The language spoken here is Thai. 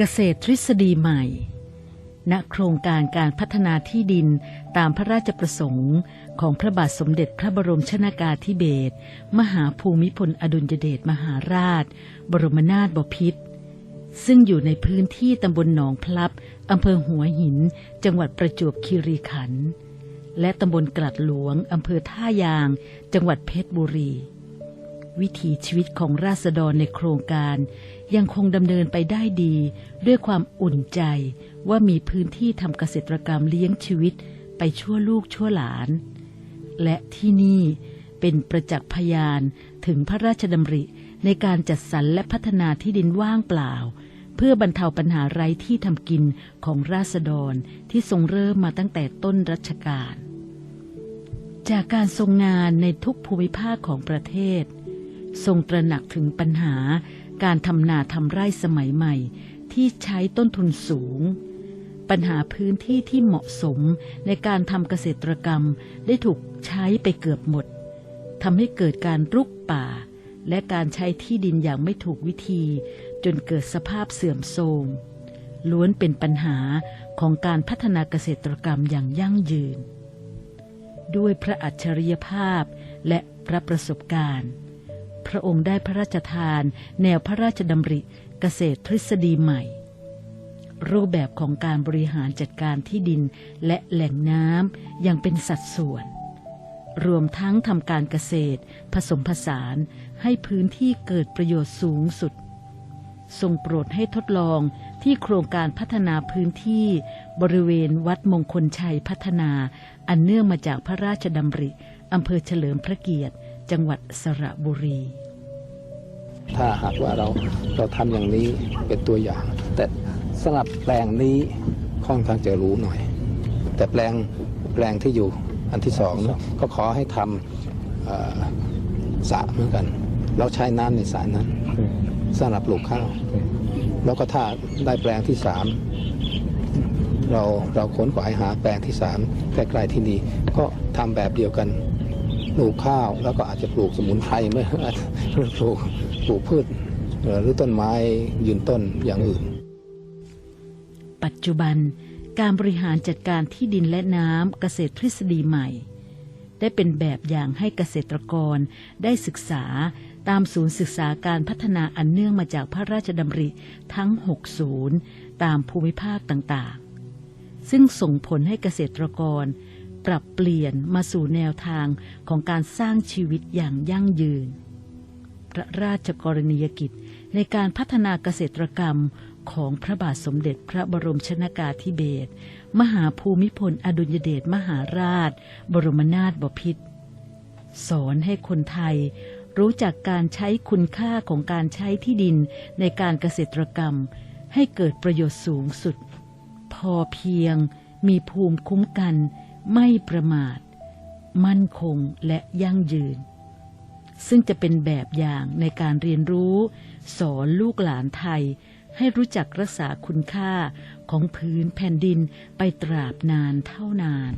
เกษตรทฤษฎีใหม่ ณ โครงการการพัฒนาที่ดินตามพระราชประสงค์ของพระบาทสมเด็จพระบรมชนากาธิเบศร มหาภูมิพลอดุลยเดชมหาราช บรมนาถบพิตร ซึ่งอยู่ในพื้นที่ตำบลหนองพลับ อำเภอหัวหิน จังหวัดประจวบคีรีขันธ์ และตำบลกลัดหลวง อำเภอท่ายาง จังหวัดเพชรบุรี วิถีชีวิตของราษฎรในโครงการ ยังคงดำเนินไปได้ดี ด้วยความอุ่นใจว่ามีพื้นที่ทำเกษตรกรรมเลี้ยงชีวิตไปชั่วลูกชั่วหลาน และที่นี่เป็นประจักษ์พยานถึงพระราชดำริในการจัดสรรและพัฒนาที่ดินว่างเปล่า เพื่อบรรเทาปัญหาไร้ที่ทำกินของราษฎรที่ทรงเริ่มมาตั้งแต่ต้นรัชกาลจากการทรงงานในทุกภูมิภาคของประเทศ ทรงตระหนักถึงปัญหาการทำนาทำไร่สมัยใหม่ ที่ใช้ต้นทุนสูง ปัญหาพื้นที่ที่เหมาะสมในการทำเกษตรกรรมได้ถูกใช้ไปเกือบหมดทำให้เกิดการรุกป่า และการใช้ที่ดินอย่างไม่ถูกวิธี จนเกิดสภาพเสื่อมโทรมล้วนเป็นปัญหาของการพัฒนาเกษตรกรรมอย่างยั่งยืน ด้วยพระอัจฉริยภาพและพระประสบการณ์ พระองค์ได้พระราชทาน แนวพระราชดำริเกษตรทฤษฎีใหม่ รูปแบบของการบริหารจัดการที่ดินและแหล่งน้ำอย่างเป็นสัดส่วน รวมทั้งทำการเกษตร ผสมผสานให้พื้นที่เกิดประโยชน์สูงสุด ทรงโปรดให้ทดลองที่โครงการพัฒนาพื้นที่บริเวณวัดมงคลชัยพัฒนา อันเนื่องมาจากพระราชดำริอำเภอเฉลิมพระเกียรติ จังหวัดสระบุรี ถ้าหากว่าเราเราทำอย่างนี้เป็นตัวอย่าง แต่สำหรับแปลงนี้ค่อนข้างจะรู้หน่อย แต่แปลงแปลงที่อยู่อันที่สองก็ขอให้ทำสระเหมือนกัน เราใช้น้ำในสระนั้นสำหรับปลูกข้าว แล้วก็ถ้าได้แปลงที่สามเราเราค้นขวายหาแปลงที่สามใกล้ๆที่นี่ก็ทำแบบเดียวกัน ลูกข้าว แล้วก็อาจจะปลูกสมุนไพรไม่อาจจะปลูกปลูกพืชหรือต้นไม้ยืนต้นอย่างอื่น ปัจจุบันการบริหารจัดการที่ดินและน้ำเกษตรทฤษฎีใหม่ ได้เป็นแบบอย่างให้เกษตรกรได้ศึกษาตามศูนย์ศึกษาการพัฒนาอันเนื่องมาจากพระราชดำริทั้ง 6 ศูนย์ตามภูมิภาคต่างๆ ซึ่งส่งผลให้เกษตรกร ปรับเปลี่ยนมาสู่แนวทางของการสร้างชีวิตอย่างยั่งยืน พระราชกรณียกิจในการพัฒนาเกษตรกรรมของพระบาทสมเด็จพระบรมชนากาธิเบศรมหาภูมิพลอดุลยเดชมหาราช บรมนาถบพิตรสอนให้คนไทยรู้จักการใช้คุณค่าของการใช้ที่ดินในการเกษตรกรรม ให้เกิดประโยชน์สูงสุด พอเพียงมีภูมิคุ้มกัน ไม่ประมาท มั่นคงและยั่งยืน ซึ่งจะเป็นแบบอย่างในการเรียนรู้ สอนลูกหลานไทย ให้รู้จักรักษาคุณค่าของพื้นแผ่นดินไปตราบนานเท่านาน